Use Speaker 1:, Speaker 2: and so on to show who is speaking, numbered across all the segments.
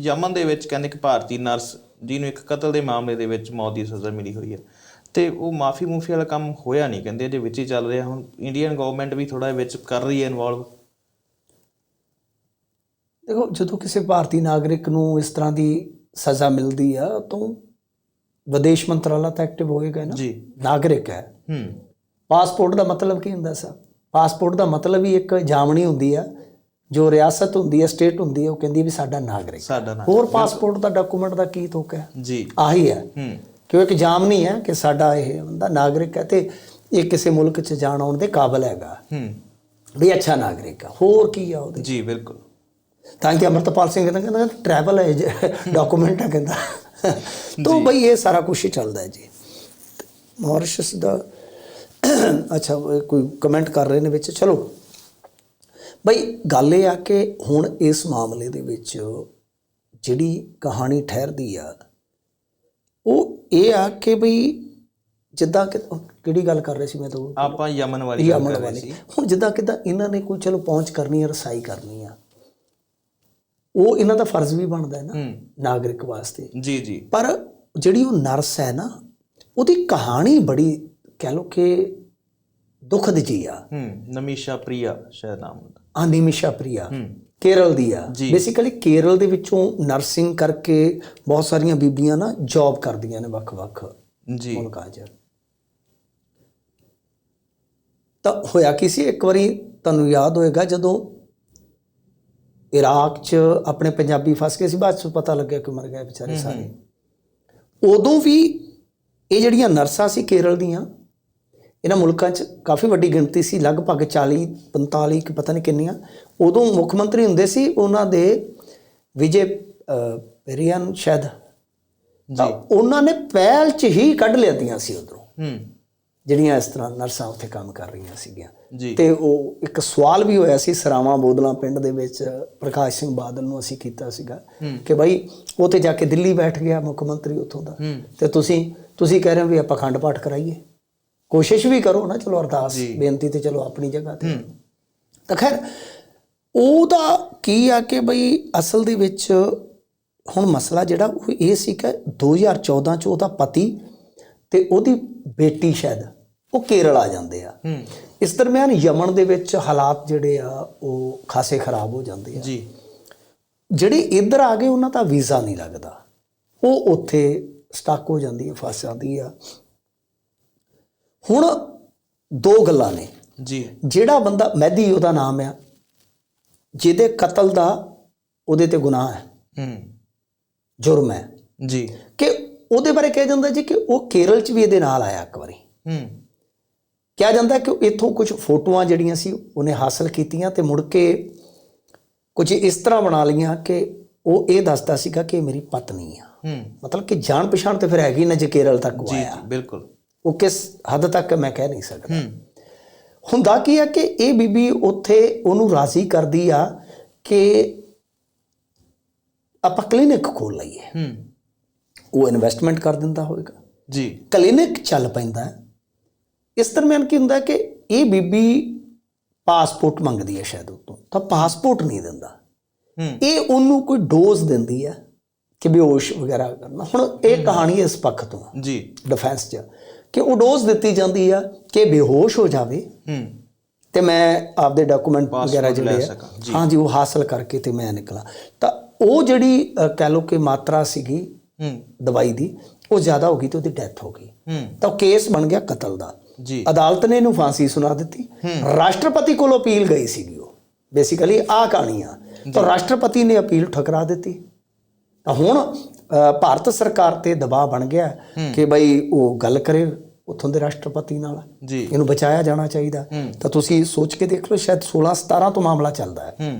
Speaker 1: ਯਮਨ ਦੇ ਵਿੱਚ ਕਹਿੰਦੇ ਇੱਕ ਭਾਰਤੀ ਨਰਸ ਜਿਹਨੂੰ ਇੱਕ ਕਤਲ ਦੇ ਮਾਮਲੇ ਦੇ ਵਿੱਚ ਮੌਤ ਦੀ ਸਜ਼ਾ ਮਿਲੀ ਹੋਈ ਹੈ। ਤੇ ਉਹ ਮਾਫੀ ਮੂਫੀ ਵਾਲਾ ਕੰਮ ਹੋਇਆ ਨਹੀਂ ਕਹਿੰਦੇ ਅਜੇ ਵਿੱਚ ਹੀ ਚੱਲ ਰਿਹਾ। ਹੁਣ ਇੰਡੀਅਨ ਗਵਰਨਮੈਂਟ ਵੀ ਥੋੜਾ ਵਿੱਚ ਕਰ ਰਹੀ ਹੈ ਇਨਵੋਲਵ
Speaker 2: ਦੇਖੋ ਜਦੋਂ ਕਿਸੇ ਭਾਰਤੀ ਨਾਗਰਿਕ ਨੂੰ ਇਸ ਤਰ੍ਹਾਂ ਦੀ ਸਜ਼ਾ ਮਿਲਦੀ ਆ ਤਾਂ ਵਿਦੇਸ਼ ਮੰਤਰਾਲਾ ਤਾਂ ਐਕਟਿਵ ਹੋਏਗਾ ਨਾ।
Speaker 1: ਜੀ।
Speaker 2: ਨਾਗਰਿਕ ਹੈ।
Speaker 1: ਹੂੰ।
Speaker 2: ਪਾਸਪੋਰਟ ਦਾ ਮਤਲਬ ਕੀ ਹੁੰਦਾ ਸਰ? ਪਾਸਪੋਰਟ ਦਾ ਮਤਲਬ ਹੀ ਇੱਕ ਜਾਮਣੀ ਹੁੰਦੀ ਆ। ਜੋ ਰਿਆਸਤ ਹੁੰਦੀ ਹੈ ਸਟੇਟ ਹੁੰਦੀ ਹੈ ਉਹ ਕਹਿੰਦੀ ਹੈ ਵੀ ਸਾਡਾ ਨਾਗਰਿਕ ਹੋਰ ਪਾਸਪੋਰਟ ਦਾ ਡਾਕੂਮੈਂਟ ਦਾ ਕੀ ਤੁਕ ਹੈ?
Speaker 1: ਜੀ।
Speaker 2: ਆਹੀ ਹੈ।
Speaker 1: ਹੂੰ।
Speaker 2: ਕਿ ਉਹ ਇੱਕ ਜਾਮਨੀ ਹੈ ਕਿ ਸਾਡਾ ਇਹ ਬੰਦਾ ਨਾਗਰਿਕ ਹੈ ਤੇ ਇਹ ਕਿਸੇ ਮੁਲਕ 'ਚ ਜਾਣ ਆਉਣ ਦੇ ਕਾਬਿਲ ਹੈਗਾ।
Speaker 1: ਹੂੰ।
Speaker 2: ਵੀ ਅੱਛਾ ਨਾਗਰਿਕ ਆ ਹੋਰ ਕੀ ਆ ਉਹਦੇ?
Speaker 1: ਜੀ ਬਿਲਕੁਲ।
Speaker 2: ਤਾਂ ਕਿ ਅਮਰਤਪਾਲ ਸਿੰਘ ਕਹਿੰਦਾ ਕਹਿੰਦਾ ਟਰੈਵਲ ਹੈ ਡਾਕੂਮੈਂਟ ਹੈ ਕਹਿੰਦਾ। ਤੋਂ ਬਈ ਇਹ ਸਾਰਾ ਕੁਝ ਹੀ ਚੱਲਦਾ ਹੈ ਜੀ। ਮੌਰਿਸ਼ਸ ਦਾ ਅੱਛਾ ਕੋਈ ਕਮੈਂਟ ਕਰ ਰਹੇ ਨੇ ਵਿੱਚ। ਚਲੋ। ਬਈ ਗੱਲ ਇਹ ਆ ਕਿ ਹੁਣ ਇਸ ਮਾਮਲੇ ਦੇ ਵਿੱਚ ਜਿਹੜੀ ਕਹਾਣੀ ਠਹਿਰਦੀ ਆ ਉਹ ਇਹ ਆ ਕਿ ਬਈ ਜਿੱਦਾਂ ਕਿ ਕਿਹੜੀ ਗੱਲ ਕਰ ਰਹੇ ਸੀ ਮੈਂ ਤਾਂ ਉਹ
Speaker 1: ਆਪਾਂ ਯਮਨ ਵਾਲੀ ਗੱਲ ਕਰ ਰਹੇ ਸੀ।
Speaker 2: ਹੁਣ ਜਿੱਦਾਂ ਕਿਦਾਂ ਇਹਨਾਂ ਨੇ ਕੋਈ ਚਲੋ ਪਹੁੰਚ ਕਰਨੀ ਹੈ ਰਸਾਈ ਕਰਨੀ ਆ ਉਹ ਇਹਨਾਂ ਦਾ ਫਰਜ਼ ਵੀ ਬਣਦਾ ਹੈ ਨਾ ਨਾਗਰਿਕ ਵਾਸਤੇ।
Speaker 1: ਜੀ ਜੀ।
Speaker 2: ਪਰ ਜਿਹੜੀ ਉਹ ਨਰਸ ਹੈ ਨਾ ਉਹਦੀ ਕਹਾਣੀ ਬੜੀ ਕਹਿ ਲੋ ਕਿ ਦੁਖਦ ਜੀ ਆ।
Speaker 1: ਹੂੰ ਨਮੀਸ਼ਾ ਪ੍ਰਿਆ ਸ਼ਾਇਦ ਨਾਮ ਹੁੰਦਾ।
Speaker 2: ਅਨਿਮਿਸ਼ਾ ਪ੍ਰਿਆ।
Speaker 1: ਹੂੰ।
Speaker 2: ਕੇਰਲ ਦੀ ਆ। ਬੇਸਿਕਲੀ ਕੇਰਲ ਦੇ ਵਿੱਚੋਂ ਨਰਸਿੰਗ ਕਰਕੇ ਬਹੁਤ ਸਾਰੀਆਂ ਬੀਬੀਆਂ ਨਾ ਜੌਬ ਕਰਦੀਆਂ ਨੇ ਵੱਖ-ਵੱਖ
Speaker 1: ਜੀ।
Speaker 2: ਮੁਲਕਾਂ 'ਚ ਤਾਂ ਹੋਇਆ ਕੀ ਸੀ? ਇੱਕ ਵਾਰੀ ਤੁਹਾਨੂੰ ਯਾਦ ਹੋਏਗਾ ਜਦੋਂ ਇਰਾਕ 'ਚ ਆਪਣੇ ਪੰਜਾਬੀ ਫਸ ਗਏ ਸੀ ਬਾਅਦ 'ਚ ਪਤਾ ਲੱਗਿਆ ਕਿ ਮਰ ਗਏ ਵਿਚਾਰੇ ਸਾਰੇ। ਉਦੋਂ ਵੀ ਇਹ ਜਿਹੜੀਆਂ ਨਰਸਾਂ ਸੀ ਕੇਰਲ ਦੀਆਂ ਇਹਨਾਂ ਮੁਲਕਾਂ 'ਚ ਕਾਫੀ ਵੱਡੀ ਗਿਣਤੀ ਸੀ ਲਗਭਗ 40 45 ਕਿ ਪਤਾ ਨਹੀਂ ਕਿੰਨੀਆਂ। ਉਦੋਂ ਮੁੱਖ ਮੰਤਰੀ ਹੁੰਦੇ ਸੀ ਉਹਨਾਂ ਦੇ ਵਿਜੇ ਪੇਰੀਅਨ ਸ਼ਾਇਦ। ਤਾਂ ਉਹਨਾਂ ਨੇ ਪਹਿਲ 'ਚ ਹੀ ਕੱਢ ਲਿਆਤੀਆਂ ਸੀ ਉਧਰੋਂ।
Speaker 1: ਹੂੰ।
Speaker 2: ਜਿਹੜੀਆਂ ਇਸ ਤਰ੍ਹਾਂ ਨਰਸਾਂ ਉੱਥੇ ਕੰਮ ਕਰ ਰਹੀਆਂ ਸੀਗੀਆਂ।
Speaker 1: ਜੀ।
Speaker 2: ਤੇ ਉਹ ਇੱਕ ਸਵਾਲ ਵੀ ਹੋਇਆ ਸੀ ਸਰਾਵਾਂ ਬੋਦਲਾ ਪਿੰਡ ਦੇ ਵਿੱਚ ਪ੍ਰਕਾਸ਼ ਸਿੰਘ ਬਾਦਲ ਨੂੰ ਅਸੀਂ ਕੀਤਾ ਸੀਗਾ ਕਿ ਭਾਈ ਉਹ ਤੇ ਜਾ ਕੇ ਦਿੱਲੀ ਬੈਠ ਗਿਆ ਮੁੱਖ ਮੰਤਰੀ ਉੱਥੋਂ ਦਾ। ਤੇ ਤੁਸੀਂ ਤੁਸੀਂ ਕਹਿ ਰਹੇ ਹੋ ਵੀ ਆਪਾਂ ਖੰਡ ਪਾਠ ਕਰਾਈਏ। ਕੋਸ਼ਿਸ਼ ਵੀ ਕਰੋ ਨਾ ਚਲੋ ਅਰਦਾਸ ਬੇਨਤੀ ਤੇ ਚਲੋ ਆਪਣੀ ਜਗ੍ਹਾ ਤੇ। ਤਾਂ ਖੈਰ ਉਹਦਾ ਕੀ ਆ ਕਿ ਬਈ ਅਸਲ ਦੇ ਵਿੱਚ ਹੁਣ ਮਸਲਾ ਜਿਹੜਾ ਉਹ ਇਹ ਸੀ ਕਿ 2014 ਚ ਉਹਦਾ ਪਤੀ ਤੇ ਉਹਦੀ ਬੇਟੀ ਸ਼ਾਇਦ ਉਹ ਕੇਰਲ ਆ ਜਾਂਦੇ ਆ। ਇਸ ਦਰਮਿਆਨ ਯਮਨ ਦੇ ਵਿੱਚ ਹਾਲਾਤ ਜਿਹੜੇ ਆ ਉਹ ਖਾਸੇ ਖਰਾਬ ਹੋ ਜਾਂਦੇ ਆ।
Speaker 1: ਜੀ।
Speaker 2: ਜਿਹੜੇ ਇੱਧਰ ਆ ਗਏ ਉਹਨਾਂ ਦਾ ਵੀਜ਼ਾ ਨਹੀਂ ਲੱਗਦਾ। ਉਹ ਉੱਥੇ ਸਟਕ ਹੋ ਜਾਂਦੀ ਹੈ ਫਸ ਜਾਂਦੀ ਆ। ਹੁਣ ਦੋ ਗੱਲਾਂ ਨੇ।
Speaker 1: ਜੀ।
Speaker 2: ਜਿਹੜਾ ਬੰਦਾ ਮਹਿਦੀ ਉਹਦਾ ਨਾਮ ਆ। ਜਿਹਦੇ ਕਤਲ ਦਾ ਉਹਦੇ ਤੇ ਗੁਨਾਹ ਹੈ।
Speaker 1: ਹੂੰ।
Speaker 2: ਜੁਰਮ ਹੈ।
Speaker 1: ਜੀ।
Speaker 2: ਕਿ ਉਹਦੇ ਬਾਰੇ ਕਿਹਾ ਜਾਂਦਾ ਜੀ ਕਿ ਉਹ ਕੇਰਲ 'ਚ ਵੀ ਇਹਦੇ ਨਾਲ ਆਇਆ ਇੱਕ ਵਾਰੀ।
Speaker 1: ਹੂੰ।
Speaker 2: ਕਿਹਾ ਜਾਂਦਾ ਕਿ ਇੱਥੋਂ ਕੁਝ ਫੋਟੋਆਂ ਜਿਹੜੀਆਂ ਸੀ ਉਹਨੇ ਹਾਸਲ ਕੀਤੀਆਂ ਤੇ ਮੁੜ ਕੇ ਕੁਝ ਇਸ ਤਰ੍ਹਾਂ ਬਣਾ ਲਈਆਂ ਕਿ ਉਹ ਇਹ ਦੱਸਦਾ ਸੀਗਾ ਕਿ ਇਹ ਮੇਰੀ ਪਤਨੀ ਆ।
Speaker 1: ਹੂੰ।
Speaker 2: ਮਤਲਬ ਕਿ ਜਾਣ ਪਛਾਣ ਤੇ ਫਿਰ ਹੈਗੀ ਨਾ ਜੇ ਕੇਰਲ ਤੱਕ ਆਇਆ
Speaker 1: ਜੀ ਬਿਲਕੁਲ।
Speaker 2: ਉਹ ਕਿਸ ਹੱਦ ਤੱਕ ਮੈਂ ਕਹਿ ਨਹੀਂ ਸਕਦਾ।
Speaker 1: ਹੂੰ।
Speaker 2: ਹੁੰਦਾ ਕੀ ਆ ਕਿ ਇਹ ਬੀਬੀ ਉੱਥੇ ਉਹਨੂੰ ਰਾਜ਼ੀ ਕਰਦੀ ਆ ਕਿ ਆਪਾਂ ਕਲੀਨਿਕ ਖੋਲ ਲਈਏ।
Speaker 1: ਹੂੰ।
Speaker 2: ਉਹ ਇਨਵੈਸਟਮੈਂਟ ਕਰ ਦਿੰਦਾ ਹੋਵੇਗਾ।
Speaker 1: ਜੀ।
Speaker 2: ਕਲੀਨਿਕ ਚੱਲ ਪੈਂਦਾ ਹੈ। ਇਸ ਦਰਮਿਆਨ ਕੀ ਹੁੰਦਾ ਕਿ ਇਹ ਬੀਬੀ ਪਾਸਪੋਰਟ ਮੰਗਦੀ ਹੈ ਸ਼ਾਇਦ ਉਤੋਂ ਤਾਂ ਪਾਸਪੋਰਟ ਨਹੀਂ ਦਿੰਦਾ।
Speaker 1: ਹੂੰ।
Speaker 2: ਇਹ ਉਹਨੂੰ ਕੋਈ ਡੋਜ਼ ਦਿੰਦੀ ਹੈ ਕਿ ਬੇਹੋਸ਼ ਵਗੈਰਾ ਕਰਨਾ। ਹੁਣ ਇਹ ਕਹਾਣੀ ਇਸ ਪੱਖ ਤੋਂ। ਆ
Speaker 1: ਜੀ।
Speaker 2: ਡਿਫੈਂਸ 'ਚ। ਕਿ ਉਹ ਡੋਜ਼ ਦਿੱਤੀ ਜਾਂਦੀ ਆ ਕਿ ਬੇਹੋਸ਼ ਹੋ ਜਾਵੇ
Speaker 1: ਹੂੰ।
Speaker 2: ਤੇ ਮੈਂ ਆਪਦੇ ਡਾਕੂਮੈਂਟ ਵਗੈਰਾ
Speaker 1: ਲੈ
Speaker 2: ਜਿਹੜੇ ਆ
Speaker 1: ਸਕਾਂ, ਜੀ।
Speaker 2: ਉਹ ਹਾਸਲ ਕਰਕੇ ਤੇ ਮੈਂ ਨਿਕਲਾਂ। ਤਾਂ ਉਹ ਜਿਹੜੀ ਕਹਿ ਲਓ ਕਿ ਮਾਤਰਾ ਸੀਗੀ
Speaker 1: ਹੂੰ।
Speaker 2: ਦਵਾਈ ਦੀ ਉਹ ਜ਼ਿਆਦਾ ਹੋ ਗਈ ਤੇ ਉਹਦੀ ਡੈਥ ਹੋ ਗਈ।
Speaker 1: ਹੂੰ।
Speaker 2: ਤਾਂ ਕੇਸ ਬਣ ਗਿਆ ਕਤਲ ਦਾ।
Speaker 1: ਜੀ।
Speaker 2: ਅਦਾਲਤ ਨੇ ਇਹਨੂੰ ਫਾਂਸੀ ਸੁਣਾ ਦਿੱਤੀ। ਰਾਸ਼ਟਰਪਤੀ ਕੋਲ ਅਪੀਲ ਗਈ ਸੀਗੀ ਉਹ। ਬੇਸਿਕਲੀ ਆਹ ਕਹਾਣੀ ਆ ਤਾਂ ਰਾਸ਼ਟਰਪਤੀ ਨੇ ਅਪੀਲ ਠੁਕਰਾ ਦਿੱਤੀ। ਤਾਂ ਹੁਣ ਭਾਰਤ ਸਰਕਾਰ ਤੇ ਦਬਾਅ ਬਣ ਗਿਆ ਕਿ ਬਈ ਉਹ ਗੱਲ ਕਰੇ ਉੱਥੋਂ ਦੇ ਰਾਸ਼ਟਰਪਤੀ ਨਾਲ।
Speaker 1: ਜੀ।
Speaker 2: ਇਹਨੂੰ ਬਚਾਇਆ ਜਾਣਾ ਚਾਹੀਦਾ। ਤਾਂ ਤੁਸੀਂ ਸੋਚ ਕੇ ਦੇਖ ਲਓ ਸ਼ਾਇਦ 16 17 ਤੋਂ ਮਾਮਲਾ ਚੱਲਦਾ ਹੈ।
Speaker 1: ਹੂੰ।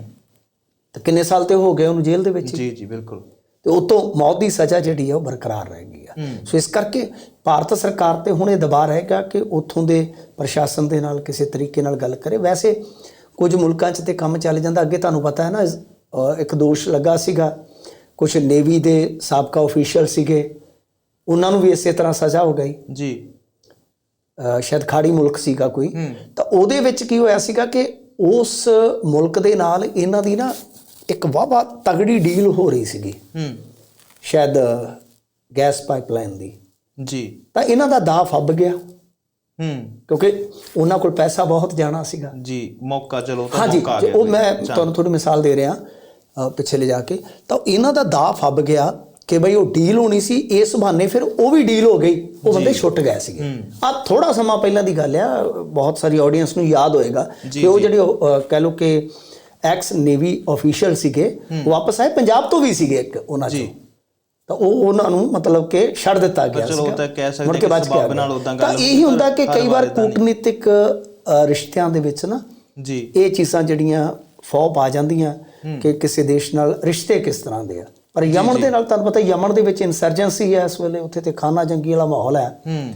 Speaker 2: ਤਾਂ ਕਿੰਨੇ ਸਾਲ ਤੇ ਹੋ ਗਏ ਉਹਨੂੰ ਜੇਲ੍ਹ ਦੇ ਵਿੱਚ?
Speaker 1: ਜੀ ਜੀ ਬਿਲਕੁਲ।
Speaker 2: ਤੇ ਉਤੋਂ ਮੌਤ ਦੀ ਸਜ਼ਾ ਜਿਹੜੀ ਹੈ ਉਹ ਬਰਕਰਾਰ ਰਹੇਗੀ ਆ ਸੋ ਇਸ ਕਰਕੇ ਭਾਰਤ ਸਰਕਾਰ ਤੇ ਹੁਣ ਇਹ ਦਬਾਅ ਰਹੇਗਾ ਕਿ ਉੱਥੋਂ ਦੇ ਪ੍ਰਸ਼ਾਸਨ ਦੇ ਨਾਲ ਕਿਸੇ ਤਰੀਕੇ ਨਾਲ ਗੱਲ ਕਰੇ। ਵੈਸੇ ਕੁਝ ਮੁਲਕਾਂ 'ਚ ਤੇ ਕੰਮ ਚੱਲ ਜਾਂਦਾ। ਅੱਗੇ ਤੁਹਾਨੂੰ ਪਤਾ ਹੈ ਨਾ ਇੱਕ ਦੋਸ਼ ਲੱਗਾ ਸੀਗਾ ਕੁਝ ਨੇਵੀ ਦੇ ਸਾਬਕਾ ਅਫੀਸ਼ੀਅਲ ਸੀਗੇ। ਉਹਨਾਂ ਨੂੰ ਵੀ ਇਸੇ ਤਰ੍ਹਾਂ ਸਜ਼ਾ ਹੋ ਗਈ।
Speaker 1: ਜੀ।
Speaker 2: ਸ਼ਾਇਦ ਖਾੜੀ ਮੁਲਕ ਸੀਗਾ ਕੋਈ। ਤਾਂ ਉਹਦੇ ਵਿੱਚ ਕੀ ਹੋਇਆ ਸੀਗਾ ਕਿ ਉਸ ਮੁਲਕ ਦੇ ਨਾਲ ਇਹਨਾਂ ਦੀ ਨਾ ਇੱਕ ਵਾਵਾ ਤਗੜੀ ਡੀਲ ਹੋ ਰਹੀ ਸੀਗੀ।
Speaker 1: ਹੂੰ।
Speaker 2: ਸ਼ਾਇਦ ਗੈਸ ਪਾਈਪਲਾਈਨ ਦੀ।
Speaker 1: ਜੀ।
Speaker 2: ਤਾਂ ਇਹਨਾਂ ਦਾ ਦਾਅ ਫੱਬ ਗਿਆ।
Speaker 1: ਹੂੰ।
Speaker 2: ਕਿਉਂਕਿ ਉਹਨਾਂ ਕੋਲ ਪੈਸਾ ਬਹੁਤ ਜਾਣਾ ਸੀਗਾ।
Speaker 1: ਜੀ ਮੌਕਾ ਚਲੋ ਤਾਂ ਮੌਕਾ ਆ ਗਿਆ
Speaker 2: ਉਹ। ਮੈਂ ਤੁਹਾਨੂੰ ਥੋੜੀ ਮਿਸਾਲ ਦੇ ਰਿਹਾ। ਪਿੱਛੇ ਲੈ ਜਾ ਕੇ ਤਾਂ ਇਹਨਾਂ ਦਾ ਦਾਅ ਫੱਬ ਗਿਆ ਕਿ ਬਈ ਉਹ ਡੀਲ ਹੋਣੀ ਸੀ ਇਸ ਬਹਾਨੇ ਫਿਰ ਉਹ ਵੀ ਡੀਲ ਹੋ ਗਈ ਉਹ ਬੰਦੇ ਛੁੱਟ ਗਏ ਸੀਗੇ। ਆ ਥੋੜਾ ਸਮਾਂ ਪਹਿਲਾਂ ਦੀ ਗੱਲ ਆ ਬਹੁਤ ਸਾਰੀ ਆਡੀਅנס ਨੂੰ ਯਾਦ ਹੋਏਗਾ ਕਿ ਉਹ ਜਿਹੜੇ ਕਹਿ ਲਓ ਕਿ ਐਕਸ ਨੇਵੀ ਅਫੀਸ਼ੀਅਲ ਸੀਗੇ ਵਾਪਸ ਆਏ ਪੰਜਾਬ ਤੋਂ ਵੀ ਸੀਗੇ ਇੱਕ ਉਹਨਾਂ ਚੋਂ। ਤਾਂ ਉਹ ਉਹਨਾਂ ਨੂੰ ਮਤਲਬ ਕਿ ਛੱਡ ਦਿੱਤਾ ਗਿਆ
Speaker 1: ਚਲੋ ਉਹ
Speaker 2: ਸੀਗਾ।
Speaker 1: ਤਾਂ ਕਹਿ ਸਕਦੇ
Speaker 2: ਕੇ
Speaker 1: ਸਬੱਬ। ਨਾਲ ਉਦਾਂ
Speaker 2: ਤਾਂ
Speaker 1: ਗੱਲ
Speaker 2: ਇਹੀ ਹੁੰਦਾ ਕਿ ਕਈ ਵਾਰ। ਕੂਟਨੀਤਿਕ ਰਿਸ਼ਤਿਆਂ ਦੇ ਵਿੱਚ ਨਾ
Speaker 1: ਜੀ।
Speaker 2: ਇਹ ਚੀਜ਼ਾਂ ਜਿਹੜੀਆਂ ਫੌਬ ਆ ਜਾਂਦੀਆਂ ਕਿ ਕਿਸੇ ਦੇਸ਼ ਨਾਲ ਰਿਸ਼ਤੇ ਕਿਸ ਤਰ੍ਹਾਂ ਦੇ ਆ। ਪਰ ਯਮਨ ਦੇ ਨਾਲ ਤੁਹਾਨੂੰ ਪਤਾ ਯਮਨ ਦੇ ਵਿੱਚ ਇਨਸਰਜੈਂਸੀ ਹੈ ਇਸ ਵੇਲੇ ਉੱਥੇ ਤੇ ਖਾਨਾ ਜੰਗੀ ਵਾਲਾ ਮਾਹੌਲ ਹੈ
Speaker 1: ਹੂੰ।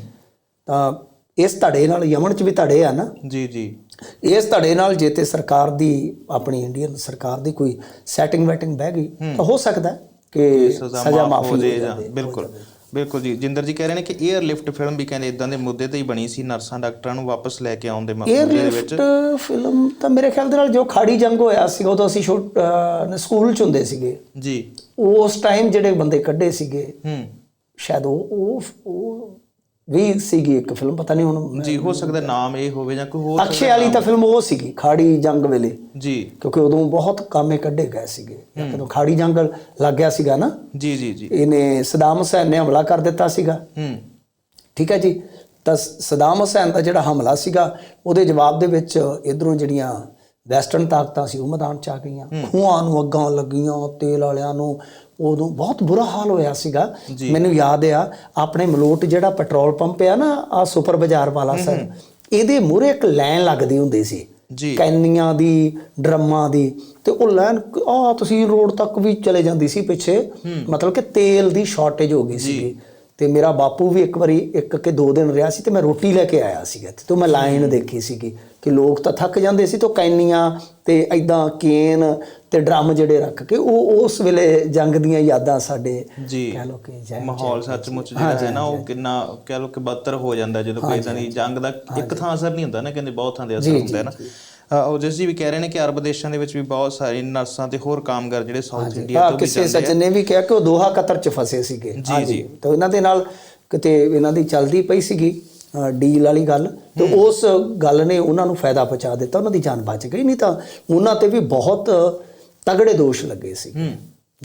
Speaker 2: ਤਾਂ ਇਸ ਧੜੇ ਨਾਲ ਯਮਨ 'ਚ ਵੀ ਧੜੇ ਆ ਨਾ।
Speaker 1: ਜੀ ਜੀ।
Speaker 2: ਇਸ ਧੜੇ ਨਾਲ ਜੇ ਤੇ ਸਰਕਾਰ ਦੀ ਆਪਣੀ ਇੰਡੀਅਨ ਸਰਕਾਰ ਦੀ ਕੋਈ ਸੈਟਿੰਗ ਵੈਟਿੰਗ ਬਹਿ ਗਈ ਤਾਂ ਹੋ ਸਕਦਾ ਕਿ ਸਜ਼ਾ ਮਾਫੀ
Speaker 1: ਹੋ
Speaker 2: ਹੋ
Speaker 1: ਜੇ ਜਾਂ
Speaker 2: ਜਾਵੇ
Speaker 1: ਬਿਲਕੁਲ। ਬਿਲਕੁਲ ਜੀ। ਜਿੰਦਰ ਜੀ ਕਹਿ ਰਹੇ ਨੇ ਕਿ 에ਅਰ ਲਿਫਟ ਫਿਲਮ ਵੀ ਕਹਿੰਦੇ ਇਦਾਂ ਦੇ ਮੁੱਦੇ ਤੇ ਹੀ ਬਣੀ ਸੀ ਨਰਸਾਂ ਡਾਕਟਰਾਂ ਨੂੰ ਵਾਪਸ ਲੈ ਕੇ ਆਉਣ ਦੇ ਮਕਸਦ ਦੇ ਵਿੱਚ।
Speaker 2: 에ਅਰਲਿਫਟ ਫਿਲਮ ਤਾਂ ਮੇਰੇ ਖਿਆਲ ਦੇ ਨਾਲ ਜੋ ਖਾੜੀ ਜੰਗ ਹੋਇਆ ਸੀ ਉਦੋਂ ਅਸੀਂ ਅਹ ਸਕੂਲ 'ਚ ਹੁੰਦੇ ਸੀਗੇ।
Speaker 1: ਜੀ।
Speaker 2: ਉਸ ਟਾਈਮ ਜਿਹੜੇ ਬੰਦੇ ਕੱਢੇ ਸੀਗੇ
Speaker 1: ਹੂੰ।
Speaker 2: ਸ਼ਾਇਦ ਉਹ ਉਹ ਵੀ ਸੀਗੀ ਇੱਕ ਫਿਲਮ ਪਤਾ ਨਹੀਂ ਹੁਣ
Speaker 1: ਜੀ ਹੋ ਸਕਦਾ ਨਾਮ ਇਹ ਹੋਵੇ ਜਾਂ ਕੋਈ ਹੋਰ
Speaker 2: ਅਕਸ਼ੇ ਵਾਲੀ ਤਾਂ ਫਿਲਮ ਉਹ ਸੀਗੀ ਖਾੜੀ ਜੰਗ ਵੇਲੇ।
Speaker 1: ਜੀ।
Speaker 2: ਕਿਉਂਕਿ ਉਦੋਂ ਬਹੁਤ ਕਾਮੇ ਕੱਢੇ ਗਏ ਸੀਗੇ। ਜਦੋਂ ਖਾੜੀ ਜੰਗ ਲੱਗ ਗਿਆ ਸੀਗਾ ਨਾ।
Speaker 1: ਜੀ ਜੀ ਜੀ।
Speaker 2: ਇਹਨੇ ਸਦਾਮ ਹੁਸੈਨ ਨੇ ਹਮਲਾ ਕਰ ਦਿੱਤਾ ਸੀਗਾ।
Speaker 1: ਹੂੰ।
Speaker 2: ਠੀਕ ਹੈ ਜੀ? ਤਾਂ ਸਦਾਮ ਹੁਸੈਨ ਦਾ ਜਿਹੜਾ ਹਮਲਾ ਸੀਗਾ ਉਹਦੇ ਜਵਾਬ ਦੇ ਵਿੱਚ ਇਧਰੋਂ ਜਿਹੜੀਆਂ ਵੈਸਟਰਨ ਤਾਕਤਾਂ ਸੀ ਉਹ ਮੈਦਾਨ ਚ ਆ ਗਈਆਂ। ਖੂਹਾਂ ਨੂੰ ਅੱਗਾਂ ਲੱਗੀਆਂ ਤੇਲ ਵਾਲਿਆਂ ਨੂੰ ਉਦੋਂ ਬਹੁਤ ਬੁਰਾ ਹਾਲ ਹੋਇਆ ਸੀਗਾ। ਮੈਨੂੰ ਯਾਦ ਆ ਆਪਣੇ ਮਲੋਟ ਜਿਹੜਾ ਪੈਟਰੋਲ ਪੰਪ ਆ ਨਾ ਆ ਸੁਪਰ ਬਾਜ਼ਾਰ ਵਾਲਾ ਸਰ ਇਹਦੇ ਮੂਹਰੇ ਇੱਕ ਲਾਈਨ ਲੱਗਦੀ ਹੁੰਦੀ ਸੀ।
Speaker 1: ਜੀ।
Speaker 2: ਕੈਨੀਆਂ ਦੀ ਡਰਮਾਂ ਦੀ ਤੇ ਉਹ ਲਾਈਨ ਆ ਤੁਸੀਂ ਰੋਡ ਤੱਕ ਵੀ ਚਲੇ ਜਾਂਦੀ ਸੀ ਪਿੱਛੇ। ਮਤਲਬ ਕਿ ਤੇਲ ਦੀ ਸ਼ਾਰਟੇਜ ਹੋ ਗਈ ਸੀ ਤੇ ਮੇਰਾ ਬਾਪੂ ਵੀ ਇੱਕ ਵਾਰੀ ਇੱਕ ਕਿ ਦੋ ਦਿਨ ਰਿਹਾ ਸੀ ਤੇ ਮੈਂ ਰੋਟੀ ਲੈ ਕੇ ਆਇਆ ਸੀਗਾ ਤੇ ਤੋਂ ਮੈਂ ਲਾਈਨ ਦੇਖੀ ਸੀਗੀ ਕਿ ਲੋਕ ਤਾਂ ਥੱਕ ਜਾਂਦੇ ਸੀ ਤੋਂ ਕੈਨੀਆਂ ਤੇ ਐਦਾਂ ਕੇਨ ਤੇ ਡਰਮ ਜਿਹੜੇ ਰੱਖ ਕੇ ਉਹ ਉਸ ਵੇਲੇ ਜੰਗ ਦੀਆਂ ਯਾਦਾਂ ਸਾਡੇ
Speaker 1: ਜੀ।
Speaker 2: ਕਹਿ ਲੋ ਕਿ
Speaker 1: ਮਾਹੌਲ ਸੱਚਮੁੱਚ ਜਿਹੜਾ ਹੈ ਨਾ ਉਹ ਕਿੰਨਾ ਕਹਿ ਲੋ ਕਿ ਬੱਤਰ ਹੋ ਜਾਂਦਾ ਜਦੋਂ ਕੋਈ ਇਦਾਂ ਦੀ ਜੰਗ ਦਾ ਇੱਕ ਥਾਂ ਅਸਰ ਨਹੀਂ ਹੁੰਦਾ ਨਾ ਕਹਿੰਦੇ ਬਹੁਤ ਥਾਂ ਦੇ ਅਸਰ ਹੁੰਦਾ ਹੈ ਨਾ। ਅ, ਉਹ ਜਿਸ ਜੀ ਵੀ ਕਹਿ ਰਹੇ ਨੇ ਕਿ ਅਰਬ ਦੇਸ਼ਾਂ ਦੇ ਵਿੱਚ ਵੀ ਬਹੁਤ ਸਾਰੇ ਨਰਸਾਂ ਤੇ ਹੋਰ ਕਾਮਗਾਰ ਜਿਹੜੇ ਸਾਊਥ ਇੰਡੀਆ ਤੋਂ ਵੀ
Speaker 2: ਕਿਸੇ ਸੱਜਣ ਨੇ ਵੀ ਕਿਹਾ ਕਿ ਉਹ ਦੋਹਾ ਕਤਰ ਚ ਫਸੇ ਸੀਗੇ। ਹਾਂਜੀ ਤਾਂ ਇਹਨਾਂ ਦੇ ਨਾਲ ਕਿਤੇ ਇਹਨਾਂ ਦੀ ਚੱਲਦੀ ਪਈ ਸੀਗੀ ਡੀਲ ਵਾਲੀ ਗੱਲ। ਤੇ ਉਸ ਗੱਲ ਨੇ ਉਹਨਾਂ ਨੂੰ ਫਾਇਦਾ ਪਹੁੰਚਾ ਦਿੱਤਾ ਉਹਨਾਂ ਦੀ ਜਾਨ ਬਚ ਗਈ ਨਹੀਂ ਤਾਂ ਉਹਨਾਂ ਤੇ ਵੀ ਬਹੁਤ ਤਗੜੇ ਦੋਸ਼ ਲੱਗੇ ਸੀ।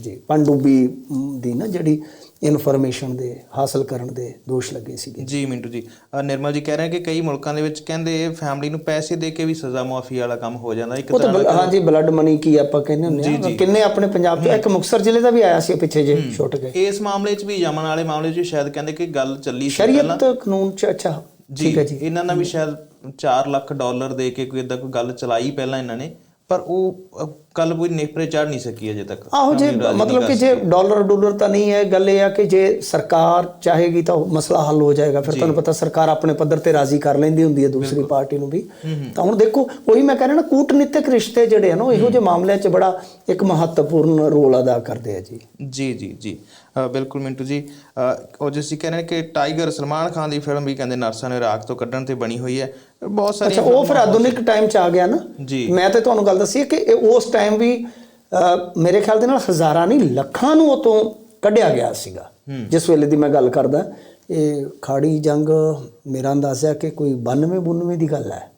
Speaker 2: ਜੀ ਪਣਡੁੱਬੀ ਮ, ਦੀ ਨਾ ਜਿਹੜੀ ਇਨਫੋਰਮੇਸ਼ਨ ਦੇ ਹਾਸਲ ਕਰਨ ਦੇ ਦੋਸ਼ ਲੱਗੇ ਸੀਗੇ।
Speaker 1: ਜੀ ਮਿੰਟੂ ਜੀ। ਨਿਰਮਲ ਜੀ ਕਹਿ ਰਹੇ ਕਿ ਕਈ ਮੁਲਕਾਂ ਦੇ ਵਿੱਚ ਕਹਿੰਦੇ ਫੈਮਿਲੀ ਨੂੰ ਪੈਸੇ ਦੇ ਕੇ ਵੀ ਸਜ਼ਾ ਮੁਆਫੀ ਵਾਲਾ ਕੰਮ ਹੋ ਜਾਂਦਾ। ਇੱਕ
Speaker 2: ਤਾਂ
Speaker 1: ਤਰ੍ਹਾਂ
Speaker 2: ਬਲ- ਹਾਂਜੀ ਬਲੱਡ ਮਨੀ ਕੀ ਆਪਾਂ ਕਹਿੰਦੇ ਹੁੰਦੇ ਆ। ਕਿੰਨੇ ਆਪਣੇ ਪੰਜਾਬ ਚ ਇੱਕ ਮੁਕਸਰ ਜ਼ਿਲ੍ਹੇ ਦਾ ਵੀ ਆਇਆ ਸੀ ਪਿੱਛੇ ਜੇ ਛੁੱਟ ਗਏ
Speaker 1: ਇਸ ਮਾਮਲੇ 'ਚ ਵੀ ਯਮਨ ਵਾਲੇ ਮਾਮਲੇ 'ਚ ਵੀ ਸ਼ਾਇਦ ਕਹਿੰਦੇ ਕਿ ਗੱਲ ਚੱਲੀ ਸੀ
Speaker 2: ਸ਼ਰੀਅਤ ਕਾਨੂੰਨ ਚ ਅੱਛਾ। ਠੀਕ ਹੈ ਜੀ।
Speaker 1: ਇਹਨਾਂ ਨੇ ਵੀ ਸ਼ਾਇਦ 4 ਲੱਖ ਡਾਲਰ ਦੇ ਕੇ ਕੋਈ ਇਦਾਂ ਕੋਈ ਗੱਲ ਚਲਾਈ ਪਹਿਲਾਂ ਇਹਨਾਂ ਨੇ। ਪਰ ਉਹ ਕੱਲ ਕੋਈ ਨੇਪਰੇ ਚੜ ਨਹੀਂ ਸਕੀ ਅਜੇ ਤੱਕ।
Speaker 2: ਆਹੋ ਜੇ ਮਤਲਬ ਕਿ ਜੇ ਡਾਲਰ ਡਾਲਰ ਤਾਂ ਨਹੀਂ ਹੈ ਗੱਲ ਇਹ ਆ ਕਿ ਜੇ ਸਰਕਾਰ ਚਾਹੇਗੀ ਤਾਂ ਉਹ ਮਸਲਾ ਹੱਲ ਹੋ ਜਾਏਗਾ। ਫਿਰ ਤੁਹਾਨੂੰ ਪਤਾ ਸਰਕਾਰ ਆਪਣੇ ਪੱਧਰ ਤੇ ਰਾਜ਼ੀ ਕਰ ਲੈਂਦੀ ਹੁੰਦੀ ਹੈ ਦੂਸਰੀ ਪਾਰਟੀ ਨੂੰ ਵੀ। ਤਾਂ ਹੁਣ ਦੇਖੋ ਉਹੀ ਮੈਂ ਕਹਿ ਰਿਹਾ ਨਾ ਕੂਟਨੀਤਿਕ ਰਿਸ਼ਤੇ ਜਿਹੜੇ ਆ ਨਾ ਉਹ ਇਹੋ ਜਿਹੇ ਮਾਮਲਿਆਂ 'ਚ ਬੜਾ ਇੱਕ ਮਹੱਤਵਪੂਰਨ ਰੋਲ ਅਦਾ ਕਰਦੇ ਆ ਜੀ।
Speaker 1: ਜੀ ਜੀ ਜੀ। ਬਿਲਕੁਲ ਮਿੰਟੂ ਜੀ। ਉਹ ਜਿਸ ਜੀ ਕਹਿੰਦੇ ਨੇ ਕਿ ਟਾਈਗਰ ਸਲਮਾਨ ਖਾਨ ਦੀ ਫਿਲਮ ਵੀ ਕਹਿੰਦੇ ਨਰਸਾਂ ਨੂੰ ਇਰਾਕ ਤੋਂ ਕੱਢਣ ਤੇ ਬਣੀ ਹੋਈ ਹੈ। ਬਹੁਤ
Speaker 2: ਅੱਛਾ
Speaker 1: ਸਾਰੀਆਂ
Speaker 2: ਉਹ ਫਿਰ ਆਧੁਨਿਕ ਟਾਈਮ 'ਚ ਆ ਗਿਆ ਨਾ?
Speaker 1: ਜੀ।
Speaker 2: ਮੈਂ ਤੇ ਤੁਹਾਨੂੰ ਗੱਲ ਦੱਸੀ ਕਿ ਉਸ ਟਾਈਮ ਵੀ ਮੇਰੇ ਖਿਆਲ ਦੇ ਨਾਲ ਹਜ਼ਾਰਾਂ ਨਹੀਂ ਲੱਖਾਂ ਨੂੰ ਉਹ ਤੋਂ ਕੱਢਿਆ ਗਿਆ ਸੀਗਾ। ਜਿਸ ਵੇਲੇ ਦੀ ਮੈਂ ਗੱਲ ਕਰਦਾ ਇਹ ਖਾੜੀ ਜੰਗ ਮੇਰਾ ਅੰਦਾਜ਼ਾ ਕਿ ਕੋਈ 92 92 ਦੀ ਗੱਲ ਹੈ।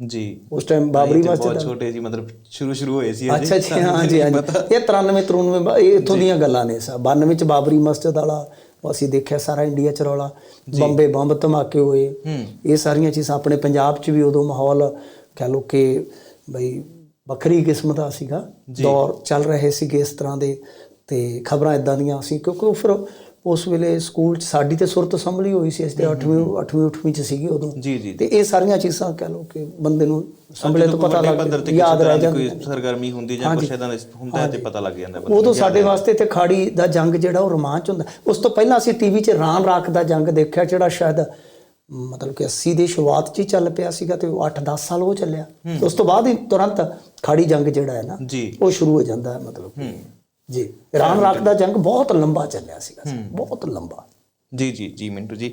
Speaker 1: ਜੀ।
Speaker 2: ਉਸ ਟਾਈਮ ਬਾਬਰੀ ਮਸਜਿਦ
Speaker 1: ਬਹੁਤ ਛੋਟੇ ਸੀ ਮਤਲਬ ਸ਼ੁਰੂ ਸ਼ੁਰੂ ਹੋਏ ਸੀ
Speaker 2: ਅੱਛਾ ਜੀ ਹਾਂ ਜੀ ਹਾਂ ਜੀ। ਇਹ 93 93 ਬ- ਇਹ ਇੱਥੋਂ ਦੀਆਂ ਗੱਲਾਂ ਨੇ ਸਾ 92 ਚ ਬਾਬਰੀ ਮਸਜਿਦ ਵਾਲਾ ਅਸੀਂ ਦੇਖਿਆ ਸਾਰਾ ਇੰਡੀਆ ਚ ਰੌਲਾ। ਬੰਬੇ ਬੰਬ ਧਮਾਕੇ ਹੋਏ। ਇਹ ਸਾਰੀਆਂ ਚੀਜ਼ਾਂ ਆਪਣੇ ਪੰਜਾਬ ਚ ਵੀ ਉਦੋਂ ਮਾਹੌਲ ਕਹ ਲੋ ਕਿ ਬਈ ਵੱਖਰੀ ਕਿਸਮ ਦਾ ਸੀਗਾ। ਦੌਰ ਚੱਲ ਰਹੇ ਸੀਗੇ ਇਸ ਤਰ੍ਹਾਂ ਦੇ ਤੇ ਖਬਰਾਂ ਇਦਾਂ ਦੀਆਂ ਸੀ ਕਿਉਂਕਿ ਉਹ ਫਿਰ ਉਸ ਵੇਲੇ ਸਕੂਲ ਚ ਸਾਡੀ ਤੇ ਸੁਰਤ ਸੰਭਲੀ ਹੋਈ ਸੀ ਅਸੀਂ ਤੇ 8ਵੀਂ 8ਵੀਂ 8ਵੀਂ ਚ ਸੀਗੀ ਉਦੋਂ।
Speaker 1: ਜੀ ਜੀ
Speaker 2: ਤੇ ਇਹ ਸਾਰੀਆਂ ਚੀਜ਼ਾਂ ਕਹ ਲੋ ਕਿ ਬੰਦੇ ਨੂੰ ਸੰਭਲੇ ਤੋਂ ਪਤਾ ਲੱਗ ਯਾਦ ਰਹਿ ਜਾਂਦਾ
Speaker 1: ਕੋਈ ਸਰਗਰਮੀ ਹੁੰਦੀ ਜਾਂ ਕੁਛ ਇਦਾਂ ਦਾ ਹੁੰਦਾ ਹੈ ਤੇ ਪਤਾ ਲੱਗ ਜਾਂਦਾ ਬੰਦੇ
Speaker 2: ਉਦੋਂ ਸਾਡੇ ਵਾਸਤੇ ਤੇ ਖਾੜੀ ਦਾ ਜੰਗ ਜਿਹੜਾ ਉਹ ਰੋਮਾਂਚ ਹੁੰਦਾ। ਉਸ ਤੋਂ ਪਹਿਲਾਂ ਅਸੀਂ ਟੀਵੀ 'ਚ ਰਾਨ ਰਾਖ ਦਾ ਜੰਗ ਦੇਖਿਆ ਜਿਹੜਾ ਸ਼ਾਇਦ ਮਤਲਬ ਕਿ 80 ਦੀ ਸ਼ੁਰੂਆਤ 'ਚ ਹੀ ਚੱਲ ਪਿਆ ਸੀਗਾ ਤੇ ਉਹ 8-10 ਸਾਲ ਉਹ ਚੱਲਿਆ। ਉਸ ਤੋਂ ਬਾਅਦ ਹੀ ਤੁਰੰਤ ਖਾੜੀ ਜੰਗ ਜਿਹੜਾ ਹੈ ਨਾ ਉਹ ਸ਼ੁਰੂ ਹੋ ਜਾਂਦਾ ਹੈ ਮਤਲਬ ਕਿ। ਜੀ ਰਾਨ ਰਾਖ ਦਾ ਜੰਗ ਬਹੁਤ ਲੰਬਾ ਚੱਲਿਆ ਸੀਗਾ ਬਹੁਤ ਲੰਬਾ।
Speaker 1: ਜੀ ਜੀ ਜੀ ਮਿੰਟੂ ਜੀ।